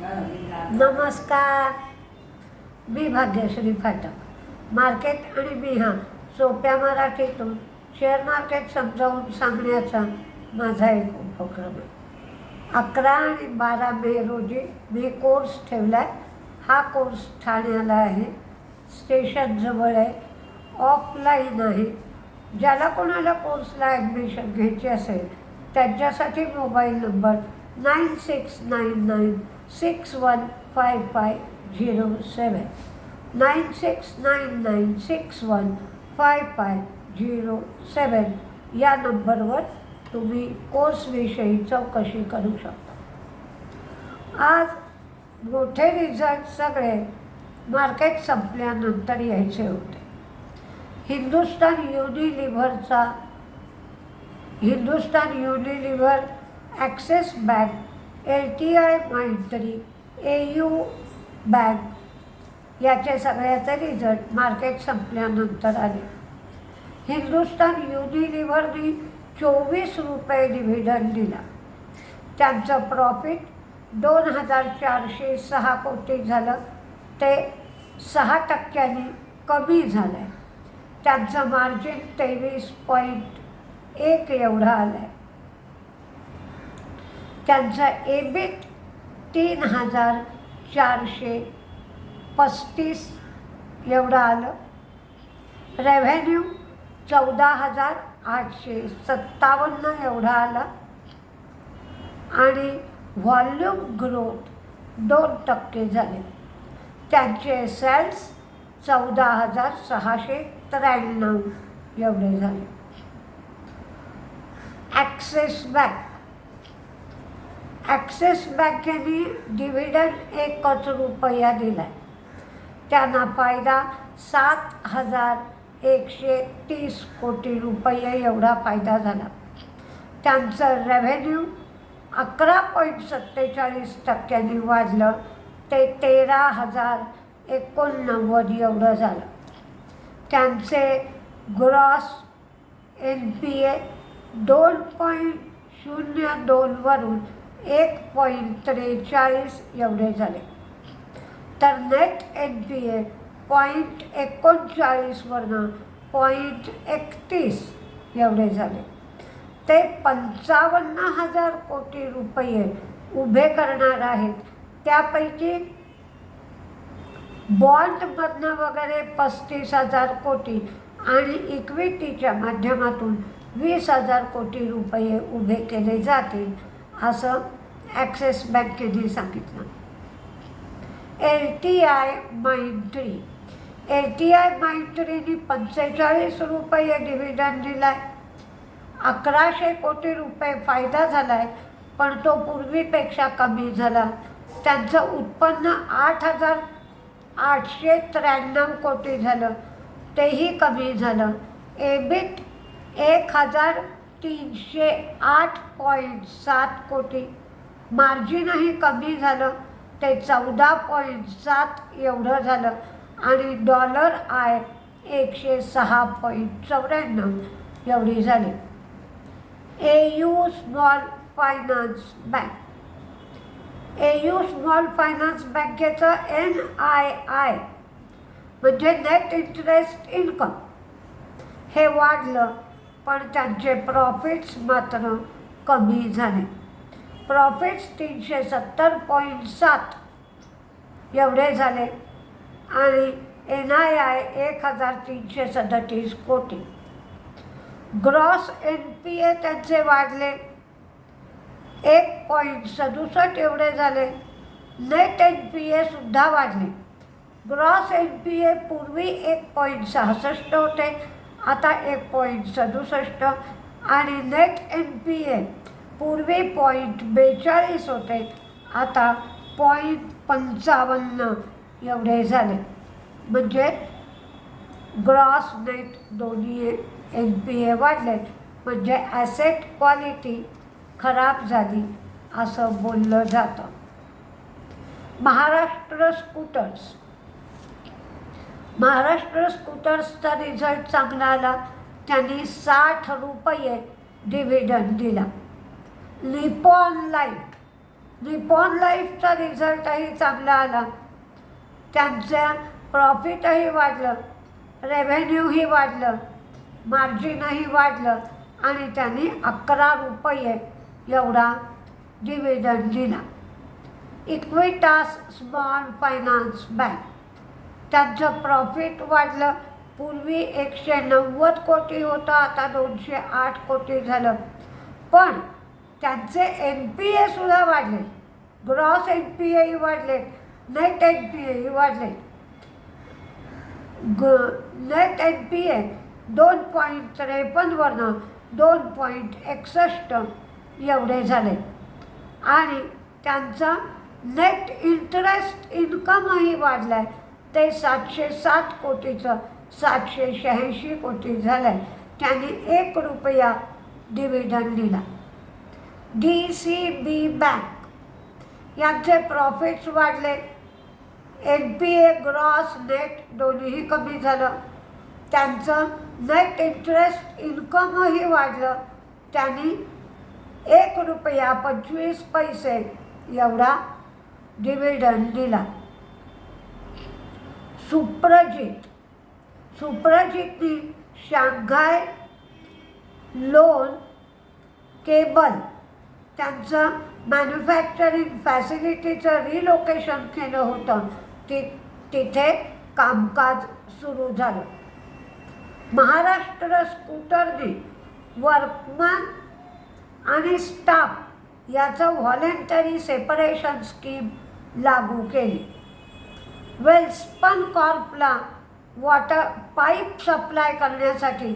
नमस्कार. मी भाग्यश्री फाटक. मार्केट आणि मी हा सोप्या मराठीतून शेअर मार्केट समजावून सांगण्याचा माझा एक उपक्रम आहे. अकरा आणि बारा मे रोजी मी कोर्स ठेवला आहे हा कोर्स ठाण्याला आहे. स्टेशनजवळ आहे. ऑफलाईन आहे. ज्याला कोणाला कोर्सला ॲडमिशन घ्यायची असेल त्यांच्यासाठी mobile number nine six nine nine six one five five zero seven nine six nine nine six one five five zero seven या नंबरवर तुम्ही कोर्सविषयी चौकशी करू शकता. आज मोठे रिझल्ट सगळे मार्केट संपल्यानंतर यायचे होते. Hindustan युनिलिव्हरचा Hindustan Unilever Axis bank L T I Mindtree A U bank याचे सगळ्याचे रिझल्ट मार्केट संपल्यानंतर आले. हिंदुस्तान युनिलिव्हरनी चोवीस रुपये डिव्हिडंड दिला. त्यांचं प्रॉफिट दोन हजार चारशे सहा कोटी झालं. ते सहा टक्क्यांनी कमी झालं आहे त्यांचं मार्जिन तेवीस पॉईंट एक एवढं आलं आहे त्यांचं एबिट तीन हजार चारशे पस्तीस एवढं आलं. रेव्हेन्यू चौदा हजार आठशे सत्तावन्न एवढा आला. आणि व्हॉल्यूम ग्रोथ दोन टक्के झाले. त्यांचे सेल्स चौदा हजार सहाशे त्र्याण्णव एवढे झाले. ॲक्सेस बँक ॲक्सिस बँकेने डिव्हिडंड एकच रुपया दिला आहे त्यांना फायदा सात हजार एकशे तीस कोटी रुपये एवढा फायदा झाला. त्यांचं रेव्हेन्यू अकरा पॉईंट सत्तेचाळीस टक्क्यांनी वाढलं ते तेरा हजार एकोणनव्वद एवढं झालं. त्यांचे ग्रॉस एन पी ए दोन पॉईंट शून्य दोनवरून एक पॉईंट त्रेचाळीस एवढे झाले. तर net N P A point एकोणचाळीसवरनं point एकतीस एवढे झाले. ते पंचावन्न हजार कोटी रुपये उभे करणार आहेत. त्यापैकी बॉन्डमधनं वगैरे पस्तीस हजार कोटी आणि इक्विटीच्या माध्यमातून वीस हजार कोटी रुपये उभे केले जातील. असं ॲक्सिस बँकेने सांगितलं. L T I Mindtree L T I माइंट्रीने पंचेचाळीस रुपये डिव्हिडंड दिला आहे अकराशे कोटी रुपये फायदा झाला आहे पण तो पूर्वीपेक्षा कमी झाला. त्यांचं उत्पन्न आठ हजार आठशे त्र्याण्णव कोटी झालं. तेही कमी झालं. एबिट एक हजार तीनशे आठ पॉईंट सात कोटी. मार्जिनही कमी झालं ते चौदा पॉईंट सात एवढं झालं. आणि डॉलर आय एकशे सहा पॉईंट चौऱ्याण्णव एवढी झाली. A U small finance bank. A U small finance बँकेचं एन आय आय म्हणजे नेट इंटरेस्ट इन्कम. हे वाढलं पण त्यांचे प्रॉफिट्स मात्र कमी झाले. प्रॉफिट्स तीनशे सत्तर पॉईंट सात एवढे झाले आणि एन आय आय एक हजार तीनशे सदतीस कोटी. ग्रॉस एन पी ए त्यांचे वाढले. एक पॉईंट सदुसष्ट एवढे झाले. नेट एन पी एसुद्धा वाढले. ग्रॉस एन पी ए पूर्वी एक पॉईंट सहासष्ट होते. आता एक पॉईंट सदुसष्ट आणि नेट एन पी ए पूर्वी पॉईंट बेचाळीस होते. आता पॉईंट पंचावन्न एवढे झाले. म्हणजे ग्रॉस नेट दोन्ही एन पी ए वाढले. म्हणजे ॲसेट क्वालिटी खराब झाली असं बोललं जातं. महाराष्ट्र स्कूटर्स महाराष्ट्र स्कूटर्सचा रिझल्ट चांगला आला त्यांनी साठ रुपये डिव्हिडंड दिला. लिपॉन लाईफ निपॉन लाईफचा रिझल्टही चांगला आला. त्यांचं प्रॉफिटही वाढलं. रेव्हेन्यूही वाढलं. मार्जिनही वाढलं. आणि त्यांनी अकरा रुपये एवढा डिव्हिडंड दिला. इक्विटास स्मॉल फायनान्स बँक त्यांचं प्रॉफिट वाढलं पूर्वी एकशे नव्वद कोटी होतं आता दोनशे आठ कोटी झालं. पण त्यांचे एन पी एसुद्धा वाढले. ग्रॉस एन पी एही वाढले नेट एन पी एही वाढले. ग नेट एन पी ए दोन पॉईंट त्रेपन्नवरनं दोन पॉईंट एकसष्ट एवढे झाले. आणि त्यांचा नेट इंटरेस्ट इन्कमही वाढला आहे ते सातशे सात कोटीचं सातशे शहाऐंशी कोटी झालं आहे त्यांनी एक रुपया डिव्हिडंड दिला. डी सी बी बँक यांचे प्रॉफिट्स वाढले. N P A gross net दोन्हीही कमी झालं. त्यांचं नेट इंटरेस्ट इन्कमही वाढलं. त्यांनी एक रुपया पंचवीस पैसे एवढा डिव्हिडंड दिला. सुप्रजित. सुप्रजितनी शांघाय लोन केबल. त्यांचं मॅन्युफॅक्चरिंग फॅसिलिटीचं रिलोकेशन केलं होतं. ति तिथे कामकाज सुरू झालं. महाराष्ट्र स्कूटरने वर्कमन आणि स्टाफ याचं व्हॉलेंटरी सेपरेशन स्कीम लागू केली. वेल्सपन कॉर्पला वॉटर पाईप सप्लाय करण्यासाठी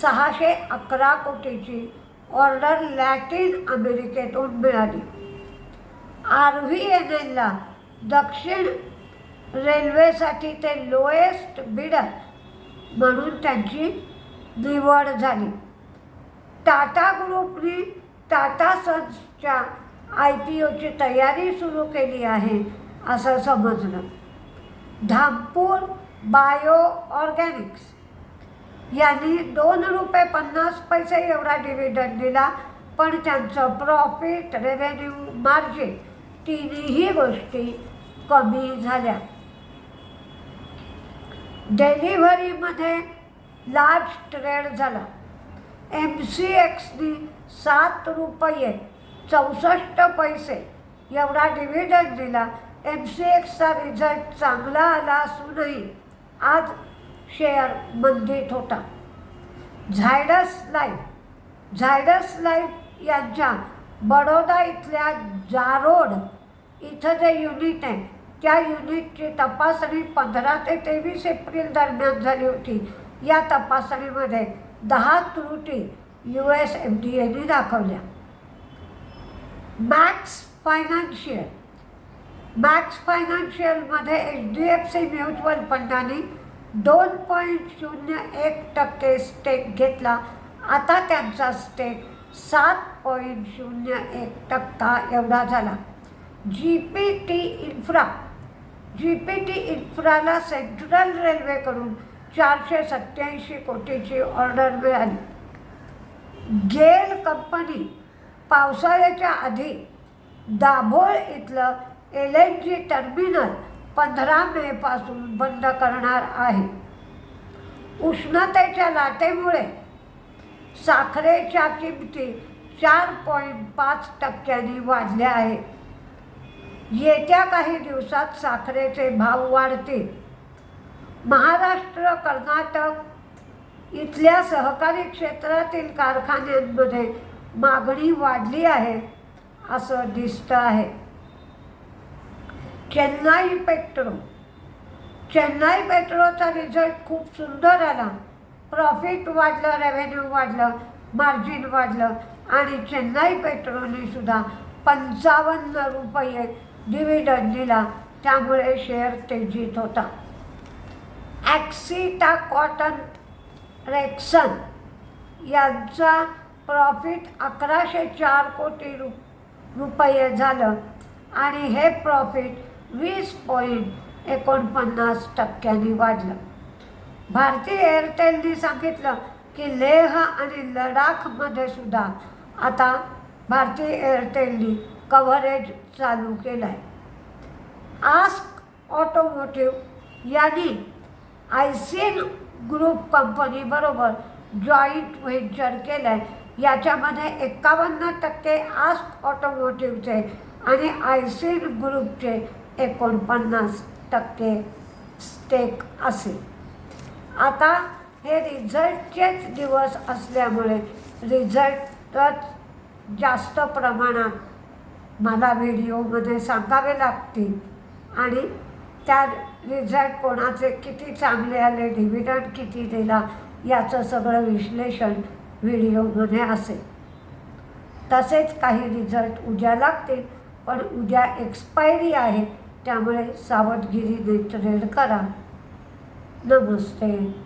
सहाशे अकरा कोटीची ऑर्डर लॅटिन अमेरिकेतून मिळाली. आर व्ही एन एलला दक्षिण रेल्वेसाठी ते लोएस्ट बिडर म्हणून त्यांची निवड झाली. टाटा ग्रुपने टाटा सन्सच्या आय पी ओची तयारी सुरू केली आहे असं समजलं. धामपूर बायो ऑर्गॅनिक्स यांनी दोन रुपये पन्नास पैसे एवढा डिव्हिडंड दिला पण त्यांचं प्रॉफिट रेव्हेन्यू मार्जिन तिन्ही गोष्टी कमी झाल्या. डेलिव्हरीमध्ये लार्ज ट्रेड झाला. एम सी एक्सनी सात रुपये चौसष्ट पैसे एवढा डिव्हिडंड दिला एम सी एक्सचा रिझल्ट चांगला आला असूनही आज शेअर मंदीत होता. झायडस लाईफ झायडस लाईफ यांच्या बडोदा इथल्या जारोड इथं जे युनिट आहे त्या युनिटची तपासणी पंधरा ते तेवीस एप्रिल दरम्यान झाली होती. या तपासणीमध्ये दहा त्रुटी यू एस एफ डी एने दाखवल्या. Max financial Max फायनान्शियलमध्ये H D F C mutual फंडाने दोन पॉईंट शून्य एक टक्के स्टेक घेतला. आता त्यांचा स्टेक सात पॉईंट शून्य एक टक्का एवढा झाला. G P T infra G P T इन्फ्राला central रेल्वेकडून चारशे सत्याऐंशी कोटीची ऑर्डर मिळाली. गेल कंपनी पावसाळ्याच्या आधी दाभोळ इथलं एल एन जी टर्मिनल पंधरा मेपासून बंद करणार आहे. उष्णतेच्या लाटेमुळे साखरेच्या किमती चार पॉईंट पाच टक्क्यांनी वाढल्या आहेत. येत्या काही दिवसात साखरेचे भाव वाढतील. महाराष्ट्र कर्नाटक इथल्या सहकारी क्षेत्रातील कारखान्यांमध्ये मागणी वाढली आहे असं दिसतं आहे. चेन्नई पेट्रो. चेन्नई पेट्रोचा रिझल्ट खूप सुंदर आला. प्रॉफिट वाढलं रेव्हेन्यू वाढलं मार्जिन वाढलं आणि चेन्नई पेट्रोने सुद्धा पंचावन्न रुपये डिव्हिडंड दिला. त्यामुळे शेअर तेजीत होता. ॲक्सिटा कॉटन रेक्सन यांचा प्रॉफिट अकराशे चार कोटी रु रुपये झालं. आणि हे प्रॉफिट वीस पॉईंट एकोणपन्नास टक्क्यांनी वाढलं. भारतीय एअरटेलने सांगितलं की लेह आणि लडाखमध्ये सुद्धा आता भारतीय एअरटेलनी कव्हरेज चालू केलं आहे आस्क ऑटोमोटिव्ह यांनी आयसीन ग्रुप कंपनीबरोबर जॉईंट व्हेंचर केलं आहे याच्यामध्ये एकावन्न टक्के आस्क ऑटोमोटिव्हचे आणि आयसीन ग्रुपचे एकोणपन्नास टक्के स्टेक असेल. आता हे रिझल्टचेच दिवस असल्यामुळे रिझल्टच जास्त प्रमाणात मला व्हिडिओमध्ये सांगावे लागतील. आणि त्या रिझल्ट कोणाचे किती चांगले आले डिव्हिडंड किती दिला याचं सगळं विश्लेषण व्हिडिओमध्ये असेल. तसेच काही रिझल्ट उद्या लागतील पण उद्या एक्सपायरी आहे. त्यामुळे सावधगिरीने ट्रेड करा. नमस्ते.